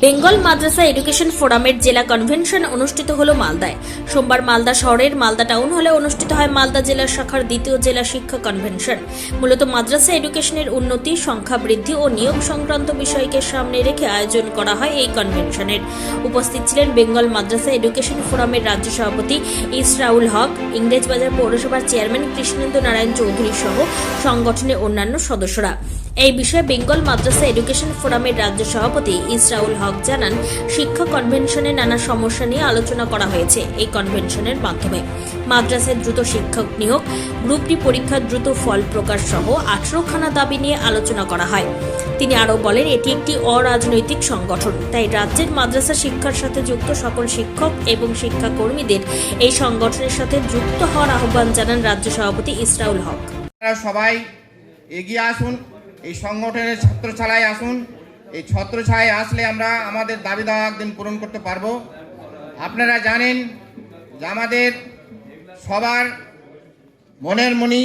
বেঙ্গল মাদ্রাসা education ফোরামের জেলা convention অনুষ্ঠিত হলো মালদায়। সোমবার মালদা শহরের মালদা টাউন হলে অনুষ্ঠিত হয় মালদা জেলা শাখার দ্বিতীয় জেলা শিক্ষা কনভেনশন। মূলত মাদ্রাসা এডুকেশনের উন্নতি, সংখ্যা বৃদ্ধি ও নিয়োগ সংক্রান্ত বিষয়কে সামনে রেখে আয়োজন করা হয় এই কনভেনশনের। উপস্থিত ছিলেন বেঙ্গল মাদ্রাসা এডুকেশন ফোরামের রাজ্য সভাপতি ইসরাউল হক, ইংরেজবাজার পৌরসভার চেয়ারম্যান কৃষ্ণেন্দু নারায়ণ চৌধুরী সহ সংগঠনের অন্যান্য সদস্যরা। এই বিষয়ে বেঙ্গল মাদ্রাসা এডুকেশন ফোরামের রাজ্য সভাপতি ইসরাউল হক জানান, শিক্ষা কনভেনশনে নানা সমস্যা নিয়ে আলোচনা করা হয়েছে এই কনভেনশনের মাধ্যমে। মাদ্রাসায় দ্রুত শিক্ষক নিয়োগ গ্রুপ ডি পরীক্ষার দ্রুত ফল প্রকাশ সহ আঠারোখানা দাবি নিয়ে আলোচনা করা হয়। তিনি আরও বলেন, এটি একটি অরাজনৈতিক সংগঠন, তাই রাজ্যের মাদ্রাসা শিক্ষার সাথে যুক্ত সকল শিক্ষক এবং শিক্ষাকর্মীদের এই সংগঠনের সাথে যুক্ত হওয়ার আহ্বান জানান রাজ্য সভাপতি ইসরাউল হক। সবাই এগিয়ে আসুন, এই সংগঠনের ছত্রছালায় আসুন এই ছত্রছায়ায় আসলে আমরা আমাদের দাবি দাওয়া একদিন পূরণ করতে পারব। আপনারা জানেন যে আমাদের সবার মনের মনি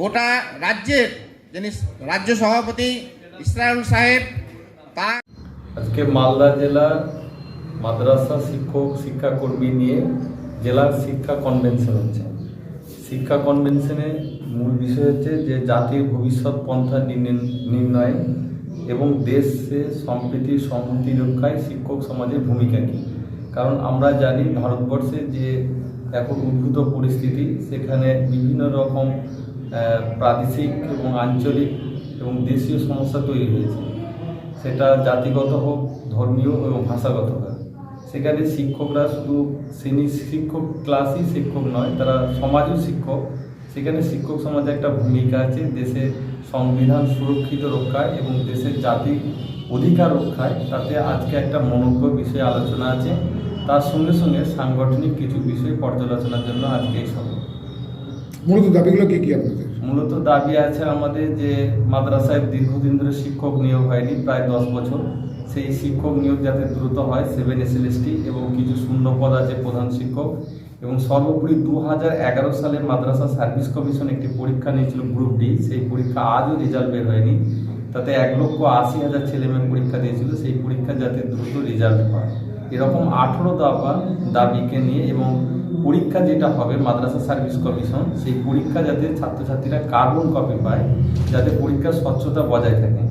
গোটা রাজ্যের যিনি রাজ্য সভাপতি ইসরাউল সাহেব তার আজকে মালদা জেলার মাদ্রাসা শিক্ষক শিক্ষাকর্মী নিয়ে জেলার শিক্ষা কনভেনশন হচ্ছে। শিক্ষা কনভেনশনে মূল বিষয় হচ্ছে যে জাতির ভবিষ্যৎ পন্থা নির্ণয়ে এবং দেশে সম্প্রীতি সংহতি রক্ষায় শিক্ষক সমাজের ভূমিকা কী? কারণ আমরা জানি ভারতবর্ষে যে এখন উদ্ভূত পরিস্থিতি, সেখানে বিভিন্ন রকম প্রাদেশিক এবং আঞ্চলিক এবং দেশীয় সমস্যা তৈরি হয়েছে। সেটা জাতিগত হোক, ধর্মীয় এবং ভাষাগত হোক। সেখানে শিক্ষকরা শুধু শ্রেণি শিক্ষক ক্লাসই শিক্ষক নয়, তারা সমাজও শিক্ষক। সেখানে শিক্ষক সমাজে একটা ভূমিকা আছে দেশের সংবিধান সুরক্ষিত রক্ষায় এবং দেশের জাতি অধিকার রক্ষায়। তাতে আজকে একটা মনোজ্ঞ বিষয়ে আলোচনা আছে। তার সঙ্গে সঙ্গে সাংগঠনিক কিছু বিষয় পর্যালোচনার জন্য আজকে এই সভা। মূলত দাবিগুলো কি কি আপনাদের? মূলত দাবি আছে আমাদের যে মাদ্রাসায় দীর্ঘদিন ধরে শিক্ষক নিয়োগ হয়নি প্রায় দশ বছর। সেই শিক্ষক নিয়োগ যাতে দ্রুত হয় সেভেন এসএলএসটি এবং কিছু শূন্য পদ আছে প্রধান শিক্ষক। এবং সর্বোপরি দু হাজার এগারো সালে মাদ্রাসা সার্ভিস কমিশন একটি পরীক্ষা নিয়েছিল গ্রুপ ডি। সেই পরীক্ষা আজও রেজাল্ট বের হয়নি। তাতে এক লক্ষ আশি হাজার ছেলেমেয়ে পরীক্ষা দিয়েছিল। সেই পরীক্ষা যাতে দ্রুত রেজাল্ট হয়। এরকম আঠেরো দাবা দাবিকে নিয়ে এবং পরীক্ষা যেটা হবে মাদ্রাসা সার্ভিস কমিশন সেই পরীক্ষা যাতে ছাত্রছাত্রীরা কার্বন কপি পায় যাতে পরীক্ষার স্বচ্ছতা বজায় থাকে।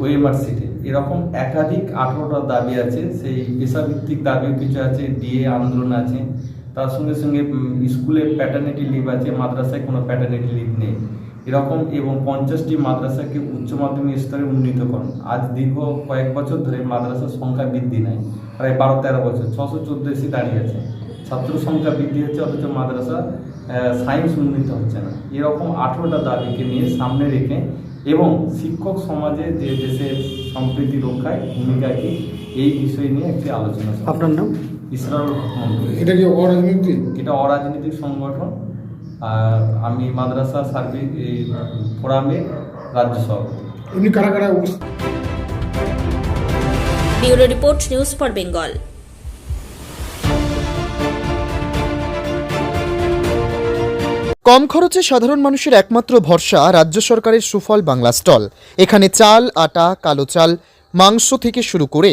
ওএমআর সিটে এরকম একাধিক আঠারোটা দাবি আছে। সেই পেশাভিত্তিক দাবির কিছু আছে। ডিএ আন্দোলন আছে। তার সঙ্গে সঙ্গে স্কুলে প্যাটার্নিটি লিভ আছে, মাদ্রাসায় কোনো প্যাটার্নিটি লিভ নেই। এরকম এবং পঞ্চাশটি মাদ্রাসাকে উচ্চ মাধ্যমিক স্তরে উন্নীত করুন। আজ দীর্ঘ কয়েক বছর ধরে মাদ্রাসার সংখ্যা বৃদ্ধি নেয় প্রায় বারো তেরো বছর, ছশো চোদ্দ এসে দাঁড়িয়ে আছে। ছাত্র সংখ্যা বৃদ্ধি হচ্ছে, অথচ মাদ্রাসা সায়েন্স উন্নীত হচ্ছে না। এরকম আঠেরোটা দাবিকে নিয়ে সামনে রেখে এবং শিক্ষক সমাজে যে দেশের সম্প্রীতি রক্ষায় ভূমিকা কি, এই বিষয় নিয়ে একটি আলোচনা আপনার নাম? ইসরারুল হক মন্ডল। এটা কি অরাজনৈতিক? এটা অরাজনৈতিক সংগঠন আর আমি মাদ্রাসা সার্ভিস এই ফোরামের রাজ্য সভাপতি। এমনি কারা কারা bureau report news for Bengal. কম খরচে সাধারণ মানুষের একমাত্র ভরসা রাজ্য সরকারের সুফল বাংলা স্টল। এখানে চাল আটা কালো চাল মাংস থেকে শুরু করে